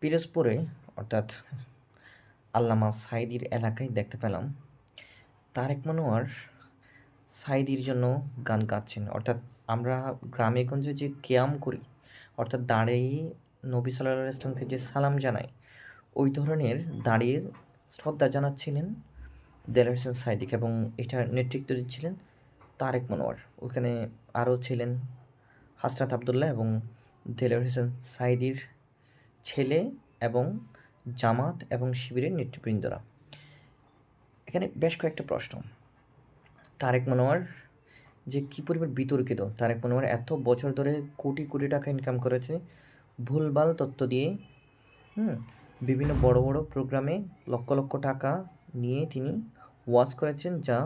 পিরোজপুরে, অর্থাৎ আল্লামা সাইদির এলাকায় দেখতে পেলাম, তারেক মনোয়ার সাইদির জন্য গান গাচ্ছেন। অর্থাৎ আমরা গ্রামে গঞ্জে যে ক্যাম করি, অর্থাৎ দাঁড়িয়ে নবী সাল্লাহ ইসলামকে যে সালাম জানাই, ওই ধরনের দাঁড়িয়ে শ্রদ্ধা জানাচ্ছিলেন দেলার হোসেন সাইদিক এবং এটার নেতৃত্ব দিচ্ছিলেন তারেক মনোয়ার। ওখানে আরও ছিলেন হাসরাত আবদুল্লাহ এবং দেলার হোসেন সাইদির ছেলে এবং জামাত এবং শিবিরের নেতৃবৃন্দরা। এখানে বেশ কয়েকটা প্রশ্ন। তারেক মনোয়ার যে কী পরিমাণ বিতর্কিত, তারেক মনোয়ার এত বছর ধরে কোটি কোটি টাকা ইনকাম করেছে, ভুলভাল তথ্য দিয়ে, হুম, বিভিন্ন বড় বড় প্রোগ্রামে লক্ষ লক্ষ টাকা নিয়ে তিনি ওয়াচ করেছেন যা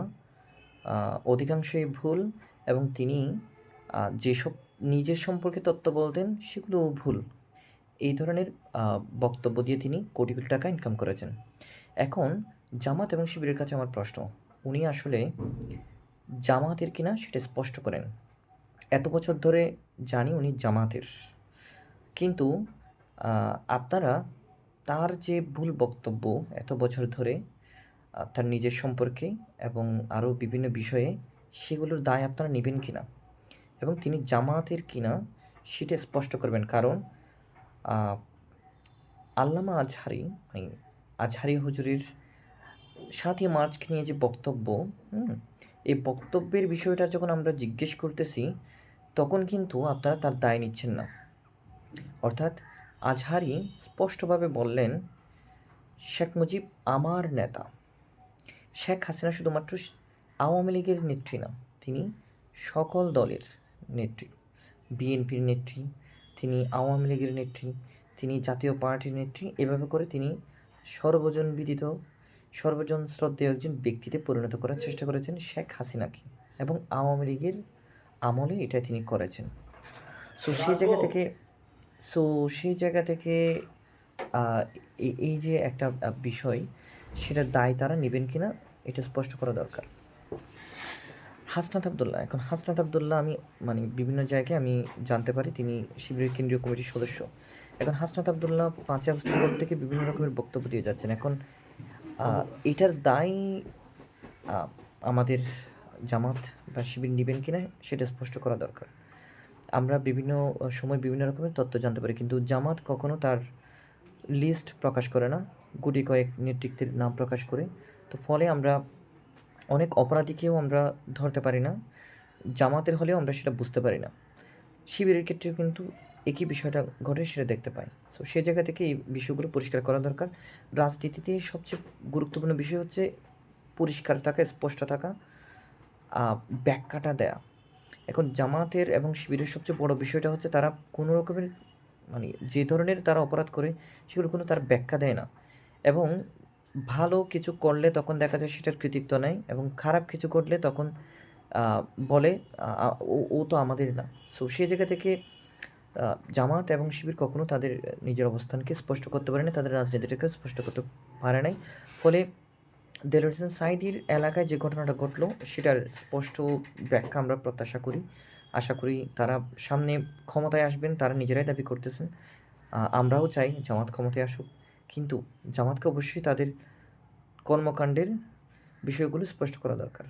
অধিকাংশই ভুল এবং তিনি যেসব নিজের সম্পর্কে তত্ত্ব বলতেন সেগুলো ভুল। এই ধরনের বক্তব্য দিয়ে তিনি কোটি কোটি টাকা ইনকাম করেছেন। এখন জামাত এবং শিবিরের কাছে আমার প্রশ্ন, উনি আসলে জামাতের কিনা সেটা স্পষ্ট করেন। এত বছর ধরে জানি উনি জামাতের। কিন্তু আপনারা তার যে ভুল বক্তব্য এত বছর ধরে তার নিজের সম্পর্কে এবং আরও বিভিন্ন বিষয়ে সেগুলোর দায় আপনারা নেবেন কিনা এবং তিনি জামাতের কিনা সেটা স্পষ্ট করবেন। কারণ আল্লামা আজহারি মানে আজহারি হুজুরের সাতই মার্চকে নিয়ে যে বক্তব্য এই বক্তব্যের বিষয়টা যখন আমরা জিজ্ঞেস করতেছি, তখন কিন্তু আপনারা তার দায় নিচ্ছেন না। অর্থাৎ আজহারি স্পষ্টভাবে বললেন, শেখ মুজিব আমার নেতা। শেখ হাসিনা শুধুমাত্র আওয়ামী লীগের নেত্রী না, তিনি সকল দলের নেত্রী বিএনপির নেত্রী তিনি আওয়ামী লীগের নেত্রী তিনি জাতীয় পার্টির নেত্রী এভাবে করে তিনি সর্বজন বিদিত সর্বজন শ্রদ্ধেয় একজন ব্যক্তিতে পরিণত করার চেষ্টা করেছেন শেখ হাসিনাকে এবং আওয়ামী লীগের আমলে এটা তিনি করেছেন। সো সেই জায়গা থেকে সো সেই জায়গা থেকে এই- এই যে একটা বিষয় সেটার দায় তারা নেবেন কিনা এটা স্পষ্ট করা দরকার। হাসনাত আবদুল্লাহ, এখন হাসনাত আবদুল্লাহ আমি মানে বিভিন্ন জায়গায় আমি জানতে পারি, তিনি শিবিরের কেন্দ্রীয় কমিটির সদস্য। এখন হাসনাত আবদুল্লাহ পাঁচই আগস্টের পর থেকে বিভিন্ন রকমের বক্তব্য দিয়ে যাচ্ছেন। এখন এটার দায় আমাদের জামাত বা শিবির নেবেন কিনা সেটা স্পষ্ট করা দরকার। আমরা বিভিন্ন সময় বিভিন্ন রকমের তথ্য জানতে পারি, কিন্তু জামাত কখনো তার লিস্ট প্রকাশ করে না। গুটি কয়েক নেতৃত্বের নাম প্রকাশ করে। তো ফলে আমরা অনেক অপরাধীকেও আমরা ধরতে পারি না, জামাতের হলেও আমরা সেটা বুঝতে পারি না। শিবিরের ক্ষেত্রেও কিন্তু একই বিষয়টা ঘটে সেটা দেখতে পাই। সো সেই জায়গা থেকে এই বিষয়গুলো পরিষ্কার করা দরকার। রাজনীতিতে সবচেয়ে গুরুত্বপূর্ণ বিষয় হচ্ছে পরিষ্কার থাকা, স্পষ্ট থাকা ব্যাখ্যাটা দেয়া। এখন জামাতের এবং শিবিরের সবচেয়ে বড় বিষয়টা হচ্ছে তারা কোনো রকমের মানে যে ধরনের তারা অপরাধ করে সেগুলো কোনো তার ব্যাখ্যা দেয় না। এবং ভালো কিছু করলে তখন দেখা যায় সেটার কৃতিত্ব নেয় এবং খারাপ কিছু করলে তখন বলে ও তো আমাদের না। সো সেই জায়গা থেকে জামাত এবং শিবির কখনো তাদের নিজের অবস্থানকে স্পষ্ট করতে পারে না তাদের রাজনীতিটাকে স্পষ্ট করতে পারে নাই। ফলে হোসেন সাইদির এলাকায় যে ঘটনাটা ঘটলো, সেটার স্পষ্ট ব্যাখ্যা আমরা প্রত্যাশা করি। আশা করি তারা সামনে ক্ষমতায় আসবেন, তারা নিজেরাই দাবি করতেছেন। আমরাও চাই জামাত ক্ষমতায় আসুক। কিন্তু জামাতকে অবশ্যই তাদের কর্মকাণ্ডের বিষয়গুলো স্পষ্ট করা দরকার।